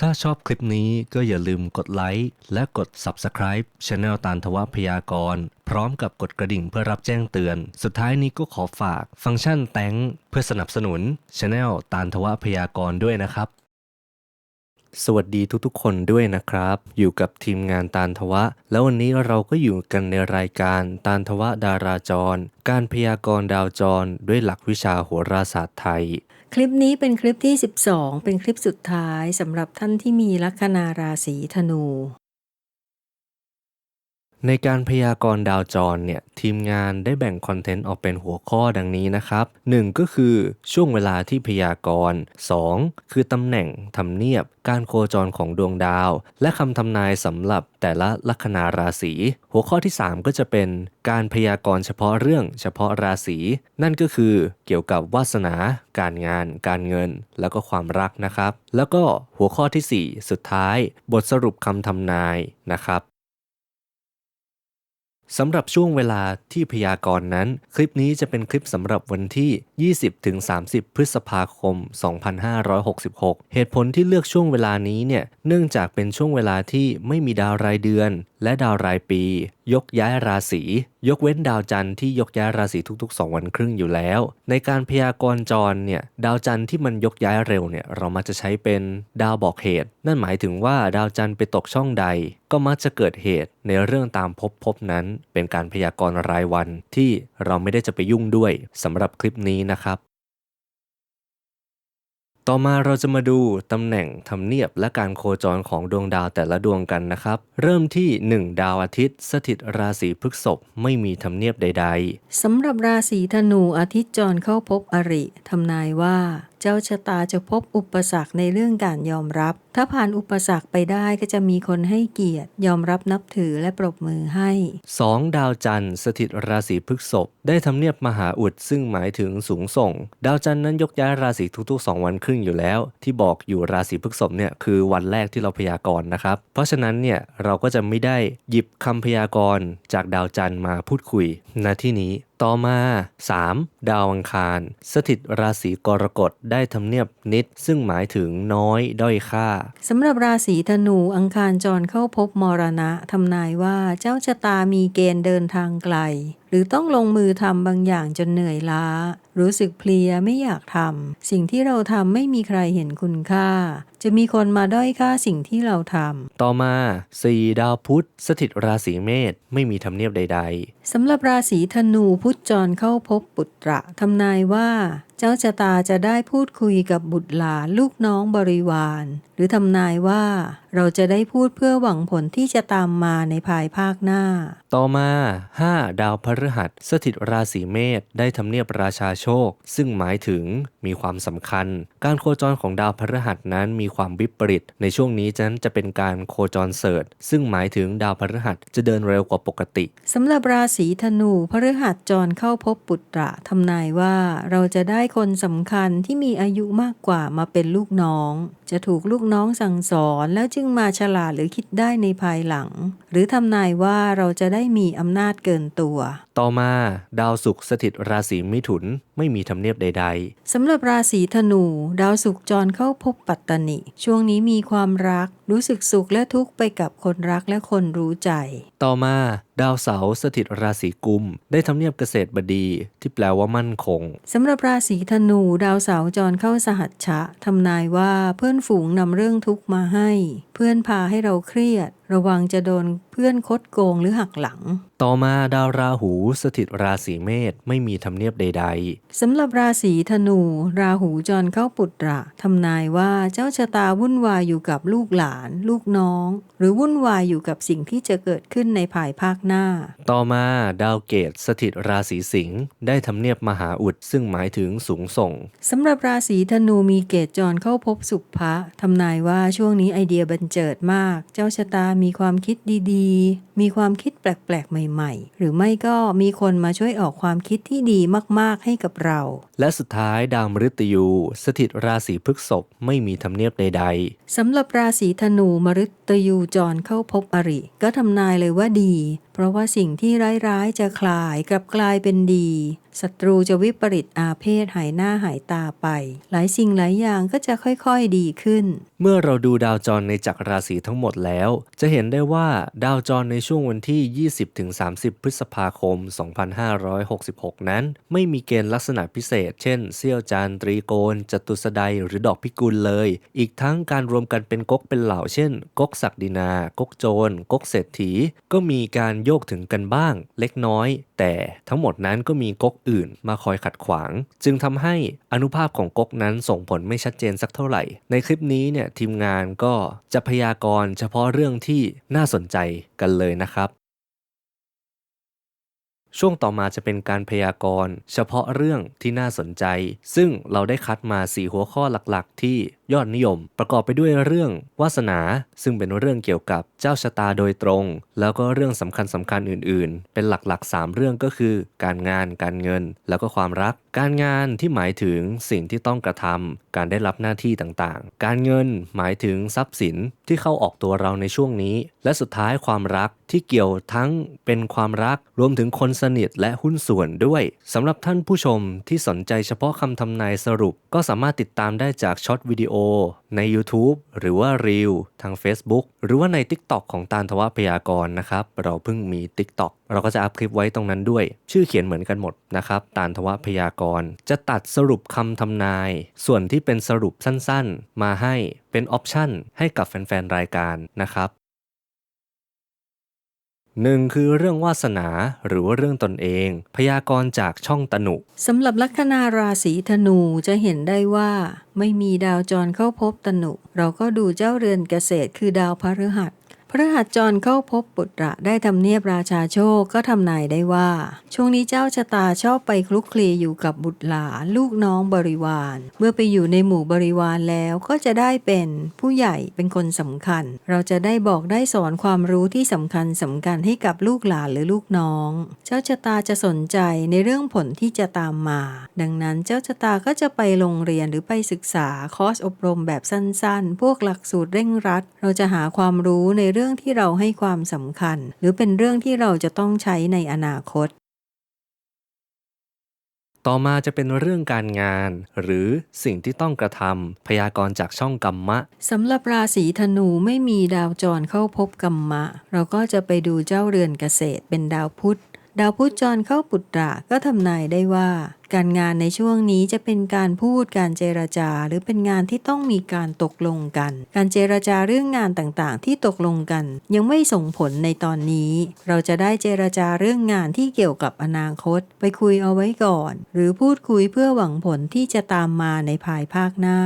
ถ้าชอบคลิปนี้ก็อย่าลืมกดไลค์และกด Subscribe Channel ตานทวพยากร พร้อมกับกดกระดิ่งเพื่อรับแจ้งเตือน สุดท้ายนี้ก็ขอฝากฟังก์ชันแตงเพื่อสนับสนุน Channel ตานทวพยากรด้วยนะครับ สวัสดีทุกๆ คนด้วยนะครับ อยู่กับทีมงานตานทวะ แล้ววันนี้เราก็อยู่กันในรายการตานทวะดาราจร การพยากรณ์ดาวจร ด้วยหลักวิชาโหราศาสตร์ไทย คลิปนี้เป็นคลิปที่ 12 เป็นคลิปสุดท้ายสำหรับท่านที่มีลัคนาราศีธนู ในการพยากรณ์ดาวจรเนี่ยทีมงานได้แบ่งคอนเทนต์ออกเป็นหัวข้อดังนี้นะครับ 1. ก็คือช่วงเวลาที่พยากรณ์ 2. คือตำแหน่งทำเนียบ การโคจรของดวงดาว และคำทำนายสำหรับแต่ละลัคนาราศี หัวข้อที่ 3 ก็จะเป็นการพยากรณ์เฉพาะเรื่องเฉพาะราศีนั่นก็คือเกี่ยวกับวาสนา การงาน การเงิน แล้วก็ความรักนะครับ แล้วก็หัวข้อทีสี่4 สุดท้าย บทสรุปคำทำนายนะครับ สำหรับช่วงเวลาที่พยากรณ์นั้น คลิปนี้จะเป็นคลิปสำหรับวันที่20-30 พฤษภาคม 2566 เหตุผลที่เลือกช่วงเวลานี้เนี่ยเนื่องจากเป็นช่วงเวลาที่ไม่มีดาวรายเดือน และดาวรายปี ยกย้ายราศียกเว้นดาวจันทร์ที่ยกย้ายราศีทุกๆ 2 วันครึ่งอยู่แล้ว ในการพยากรณ์จรเนี่ยดาวจันทร์ที่มันยกย้ายเร็วเนี่ยเรามักจะใช้เป็นดาวบอกเหตุ นั่นหมายถึงว่าดาวจันทร์ไปตกช่องใด ก็มักจะเกิดเหตุในเรื่องตามพภพบนั้น เป็นการพยากรณ์รายวันที่เราไม่ได้จะไปยุ่งด้วยสำหรับคลิปนี้นะครับ ต่อมาเราจะมาดูตำแหน่งทำเนียบและการโคจรของดวงดาวแต่ละดวงกันนะครับ เริ่มที่ 1 ดาวอาทิตย์ สถิตราศีพฤษภไม่มีทำเนียบใด ๆสำหรับราศีธนูอาทิตย์จรเข้าพบอริทำนายว่า เจ้าชะตาจะพบอุปสรรคในเรื่องการยอมรับ ถ้าผ่านอุปสรรคไปได้ก็จะมีคนให้เกียรติ ยอมรับนับถือและปรบมือให้ 2. ดาวจันทร์สถิตราศีพฤษภได้ทำเนียบมหาอุดซึ่งหมายถึงสูงส่ง ดาวจันทร์นั้นยกย้ายราศีทุกๆ 2 วันครึ่งอยู่แล้ว ที่บอกอยู่ราศีพฤษภเนี่ยคือวันแรกที่เราพยากรณ์นะครับ เพราะฉะนั้นเนี่ยเราก็จะไม่ได้หยิบคำพยากรณ์จากดาวจันทร์มาพูดคุยณที่นี้ต่อมา 3. ดาวอังคาร สถิตราศีกรกฎได้ทำเนียบนิด ซึ่งหมายถึงน้อยด้อยค่าสำหรับราศีธนูอังคารจรเข้าพบมรณะทำนายว่าเจ้าชะตามีเกณฑ์เดินทางไกล รือต้องลงมือทำบางอย่างจนเหนื่อยล้า รู้สึกเพลียไม่อยากทำสิ่งที่เราทำไม่มีใครเห็นคุณค่า จะมีคนมาด้อยค่าสิ่งที่เราทำต่อมา4ดาวพุธสถิตราศีเมษไม่มีทำเนียบใด ๆสำหรับราศีธนูพุธจรเข้าพบปุตตระทำนายว่าเจ้าชะตาจะได้พูดคุยกับบุตรหลานลูกน้องบริวาร หรือทำนายว่าเราจะได้พูดเพื่อหวังผลที่จะตามมาในภายภาคหน้า ต่อมา 5. ดาวพฤหัส สถิตราศีเมษได้ทำเนียบราชาโชค ซึ่งหมายถึงมีความสำคัญ การโคจรของดาวพฤหัสนั้นมีความวิปริต ในช่วงนี้นั้นจะเป็นการโคจรเสริฐซึ่งหมายถึงดาวพฤหัสจะเดินเร็วกว่าปกติสำหรับราศีธนูพฤหัสจรเข้าพบปุตตระทำนายว่าเราจะได้คนสำคัญที่มีอายุมากกว่ามาเป็นลูกน้องจะถูกลูกน้องสั่งสอนแล้วจึงมาฉลาดหรือคิดได้ในภายหลัง หรือทำนายว่าเราจะได้มีอำนาจเกินตัว ต่อมา ดาวศุกร์สถิตราศีมิถุนไม่มีทำเนียบใดสำหรับราศีธนู ดาวศุกร์จรเข้าพบปัตตนิ ช่วงนี้มีความรัก รู้สึกสุขและทุกข์ไปกับคนรักและคนรู้ใจๆต่อมา ดาวเสาร์สถิตราศีกุม ได้ทำเนียบเกษตรบดี ที่แปลว่ามั่นคงสำหรับราศีธนูดาวเสาร์จรเข้าสหัชชะทำนายว่าเพื่อนฝูงนำเรื่องทุกข์มาให้ เพื่อนพาให้เราเครียด ระวังจะโดนเพื่อนคดโกงหรือหักหลัง ต่อมาดาวราหูสถิตราศีเมษไม่มีทำเนียบใด ๆสำหรับราศีธนู ราหูจรเข้าปุตตระทำนายว่าเจ้าชะตาวุ่นวายอยู่กับลูกหลาน ลูกน้อง หรือวุ่นวายอยู่กับสิ่งที่จะเกิดขึ้นในภายภาคหน้า ต่อมาดาวเกตสถิตราศีสิงห์ได้ทำเนียบมหาอุดซึ่งหมายถึงสูงส่งสำหรับราศีธนูมีเกตจรเข้าพบสุภะทำนายว่าช่วงนี้ไอเดียบันเจิดมาก เจ้าชะตามีความคิดดีๆ มีความคิดแปลกๆ ใหม่ๆ หรือไม่ก็มีคนมาช่วยออกความคิดที่ดีมากๆให้กับเรา และสุดท้ายดาวมฤตยู สถิตราศีพฤษภไม่มีทำเนียบใดสำหรับราศีธนูมฤตยูจรเข้าพบอริ ก็ทำนายเลยว่าดีเพราะว่าสิ่งที่ร้ายๆ จะคลายกลับกลายเป็นดีศัตรูจะวิปริตอาเพศหายหน้าหายตาไป หลายสิ่งหลายอย่างก็จะค่อยๆดีขึ้น เมื่อเราดูดาวจรในจักรราศีทั้งหมดแล้ว จะเห็นได้ว่าดาวจรในช่วงวันที่ 20-30 พฤษภาคม 2566 นั้น ไม่มีเกณฑ์ลักษณะพิเศษ เช่นเสี้ยวจานตรีโกณจตุสดายหรือดอกพิกุลเลย อีกทั้งการรวมกันเป็นก๊กเป็นเหล่าเช่นก๊กศักดินา ก๊กโจรก๊กเศรษฐี ก็มีการโยกถึงกันบ้างเล็กน้อย แต่ทั้งหมดนั้นก็มีก๊กอื่นมาคอยขัดขวาง จึงทำให้อนุภาพของก๊กนั้นส่งผลไม่ชัดเจนสักเท่าไหร่ ในคลิปนี้เนี่ยทีมงานก็จะพยากรณ์เฉพาะเรื่องที่น่าสนใจกันเลยนะครับ ช่วงต่อมาจะเป็นการพยากรณ์ เฉพาะเรื่องที่น่าสนใจ ซึ่งเราได้คัดมา 4 หัวข้อหลักๆ ที่ยอดนิยม ประกอบไปด้วยเรื่องวาสนา ซึ่งเป็นเรื่องเกี่ยวกับเจ้าชะตาโดยตรง แล้วก็เรื่องสำคัญสำคัญอื่น ๆ เป็นหลักๆ 3 เรื่องก็คือ การงาน การเงิน แล้วก็ความรัก การงานที่หมายถึงสิ่งที่ต้องกระทำการได้รับหน้าที่ต่างๆ การเงินหมายถึงทรัพย์สินที่เข้าออกตัวเราในช่วงนี้ และสุดท้ายความรักที่เกี่ยวทั้งเป็นความรักรวมถึงคนสนิทและหุ้นส่วนด้วยสำหรับท่านผู้ชมที่สนใจเฉพาะคำทำนายสรุป ก็สามารถติดตามได้จากช็อตวิดีโอใน YouTube หรือว่า r e e l ทาง Facebook หรือว่าใน TikTok ของตาลทวพยากรณ์นะครับ เราเพิ่งมี TikTok เราก็จะอัพคลิปไว้ตรงนั้นด้วย ชื่อเขียนเหมือนกันหมดนะครับ ตาลทวพยากรณ์จะตัดสรุปคำทำนาย ส่วนที่เป็นสรุปสั้นๆ มาให้เป็นออปชั่นให้กับแฟนๆ รายการนะครับหนึ่งคือเรื่องวาสนาหรือว่าเรื่องตนเอง พยากรณ์จากช่องตนุสำหรับลัคนาราศีธนูจะเห็นได้ว่า ไม่มีดาวจรเข้าพบตนุ เราก็ดูเจ้าเรือนเกษตรคือดาวพฤหัส พฤหัสจรเข้าพบปุตระได้ทำเนียบราชาโชคก็ทำนายได้ว่า ช่วงนี้เจ้าชะตาชอบไปคลุกคลีอยู่กับบุตรหลานลูกน้องบริวาร เมื่อไปอยู่ในหมู่บริวารแล้วก็จะได้เป็นผู้ใหญ่เป็นคนสำคัญ เราจะได้บอกได้สอนความรู้ที่สำคัญสำคัญให้กับลูกหลานหรือลูกน้อง เจ้าชะตาจะสนใจในเรื่องผลที่จะตามมา ดังนั้นเจ้าชะตาก็จะไปโรงเรียนหรือไปศึกษาคอร์สอบรมแบบสั้น ๆ พวกหลักสูตรเร่งรัด เราจะหาความรู้ในเรื่องที่เราให้ความสำคัญ หรือเป็นเรื่องที่เราจะต้องใช้ในอนาคต ต่อมาจะเป็นเรื่องการงาน หรือสิ่งที่ต้องกระทำพยากรณ์จากช่องกรรมะสำหรับราศีธนูไม่มีดาวจรเข้าพบกรรมะ เราก็จะไปดูเจ้าเรือนเกษตรเป็นดาวพุธ ดาวพุธจรเข้าปุตตะก็ทำนายได้ว่า การงานในช่วงนี้จะเป็นการพูดการเจรจา หรือเป็นงานที่ต้องมีการตกลงกัน การเจรจาเรื่องงานต่างๆ ที่ตกลงกัน ยังไม่ส่งผลในตอนนี้ เราจะได้เจรจาเรื่องงานที่เกี่ยวกับอนาคต ไปคุยเอาไว้ก่อน หรือพูดคุยเพื่อหวังผลที่จะตามมาในภายภาคหน้า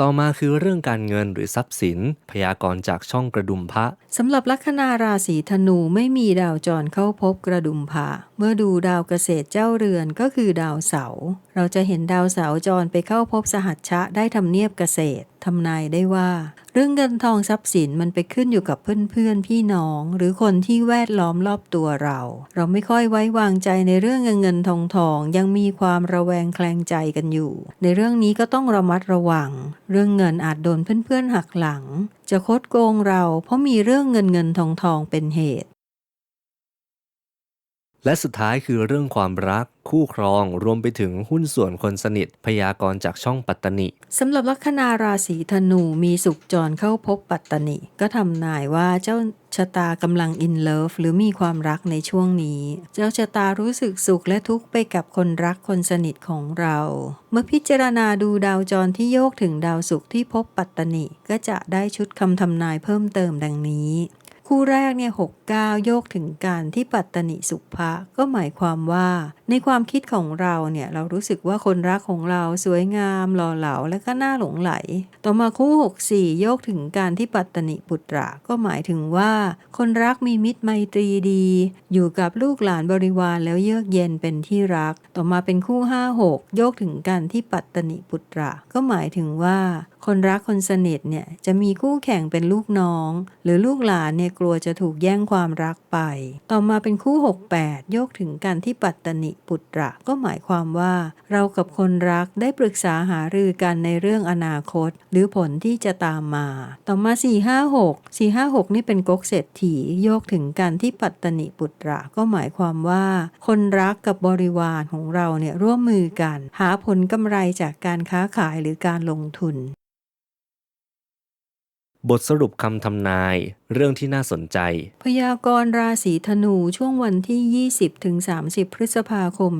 ต่อมาคือเรื่องการเงินหรือทรัพย์สิน พยากรณ์จากช่องกระดุมพระสำหรับลัคนาราศีธนูไม่มีดาวจรเข้าพบกระดุมพระเมื่อดูดาวเกษตรเจ้าเรือนก็คือดาวเสา เราจะเห็นดาวเสาจรไปเข้าพบสหัชชะได้ทำเนียบเกษตรทำนายได้ว่า เรื่องเงินทองทรัพย์สินมันไปขึ้นอยู่กับเพื่อนๆพี่น้อง หรือคนที่แวดล้อมรอบตัวเรา เราไม่ค่อยไว้วางใจในเรื่องเงินเงินทองทองยังมีความระแวงแคลงใจกันอยู่ ในเรื่องนี้ก็ต้องระมัดระวัง เรื่องเงินอาจโดนเพื่อนๆหักหลัง จะคดโกงเราเพราะมีเรื่องเงินเงินทองทองเป็นเหตุ และสุดท้ายคือเรื่องความรัก คู่ครองรวมไปถึงหุ้นส่วนคนสนิท พยากรณ์จากช่องปัตตนิสำหรับลัคนาราศีธนูมีสุขจรเข้าพบปัตตนิ ก็ทำนายว่าเจ้าชะตากำลังอินเลิฟหรือมีความรักในช่วงนี้ เจ้าชะตารู้สึกสุขและทุกข์ไปกับคนรักคนสนิทของเรา เมื่อพิจารณาดูดาวจรที่โยกถึงดาวศุกร์ที่พบปัตตนิ ก็จะได้ชุดคำทำนายเพิ่มเติมดังนี้ คู่แรกเนี่ยหกเก้าโยกถึงการที่ปัตตนิสุภะก็หมายความว่า ในความคิดของเราเนี่ยเรารู้สึกว่าคนรักของเราสวยงามหล่อเหลาและก็น่าหลงไหล ต่อมาคู่หกสี่โยกถึงการที่ปัตตนิปุตระก็หมายถึงว่า คนรักมีมิตรไมตรีดี อยู่กับลูกหลานบริวารแล้วเยือกเย็นเป็นที่รัก ต่อมาเป็นคู่ห้าหกโยกถึงการที่ปัตตนิปุตระก็หมายถึงว่า คนรักคนสนิทเนี่ยจะมีคู่แข่งเป็นลูกน้อง หรือลูกหลานเนี่ยกลัวจะถูกแย่งความรักไป ต่อมาเป็นคู่ 68 โยกถึงการที่ปัตตนิปุตระก็หมายความว่า เรากับคนรักได้ปรึกษาหารือกันในเรื่องอนาคต หรือผลที่จะตามมา ต่อมา 456 456 นี่เป็นก๊กเศรษฐีโยกถึงการที่ปัตตนิปุตระก็หมายความว่า คนรักกับบริวารของเราเนี่ยร่วมมือกัน หาผลกำไรจากการค้าขายหรือการลงทุน บทสรุปคำทำนาย เรื่องที่น่าสนใจ พยากรณ์ราศีธนูช่วงวันที่ 20ถึง30 พฤษภาคม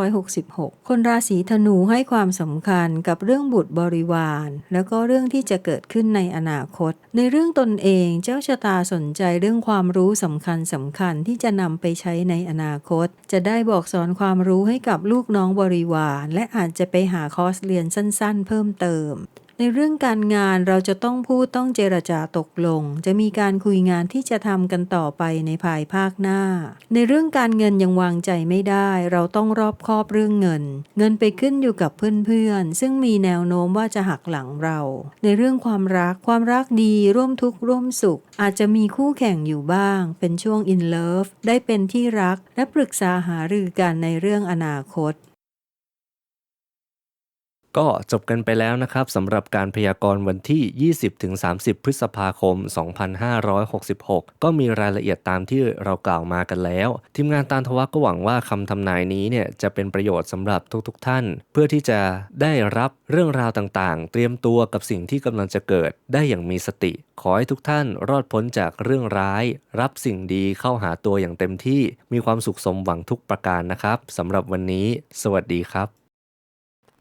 2566 คนราศีธนูให้ความสำคัญกับเรื่องบุตรบริวาร แล้วก็เรื่องที่จะเกิดขึ้นในอนาคต ในเรื่องตนเองเจ้าชะตาสนใจเรื่องความรู้สำคัญสำคัญที่จะนำไปใช้ในอนาคต จะได้บอกสอนความรู้ให้กับลูกน้องบริวาร และอาจจะไปหาคอร์สเรียนสั้น ๆ เพิ่มเติม ในเรื่องการงานเราจะต้องพูดต้องเจรจาตกลง จะมีการคุยงานที่จะทำกันต่อไปในภายภาคหน้า ในเรื่องการเงินยังวางใจไม่ได้ เราต้องรอบคอบเรื่องเงิน เงินไปขึ้นอยู่กับเพื่อนๆ ซึ่งมีแนวโน้มว่าจะหักหลังเรา ในเรื่องความรักความรักดีร่วมทุกข์ร่วมสุข อาจจะมีคู่แข่งอยู่บ้าง เป็นช่วง in love ได้เป็นที่รักและปรึกษาหารือกันในเรื่องอนาคต ก็จบกันไปแล้วนะครับสำหรับการพยากรณ์วันที่ 20-30 พฤษภาคม 2566 ก็มีรายละเอียดตามที่เรากล่าวมากันแล้ว ทีมงานตานทวักก็หวังว่าคำทำนายนี้เนี่ยจะเป็นประโยชน์สำหรับทุกๆทท่าน เพื่อที่จะได้รับเรื่องราวต่างๆ เตรียมตัวกับสิ่งที่กำลังจะเกิดได้อย่างมีสติ ขอให้ทุกท่านรอดพ้นจากเรื่องร้าย รับสิ่งดีเข้าหาตัวอย่างเต็มที่ มีความสุขสมหวังทุกประการนะครับสำหรับวันนี้ สวัสดีครับ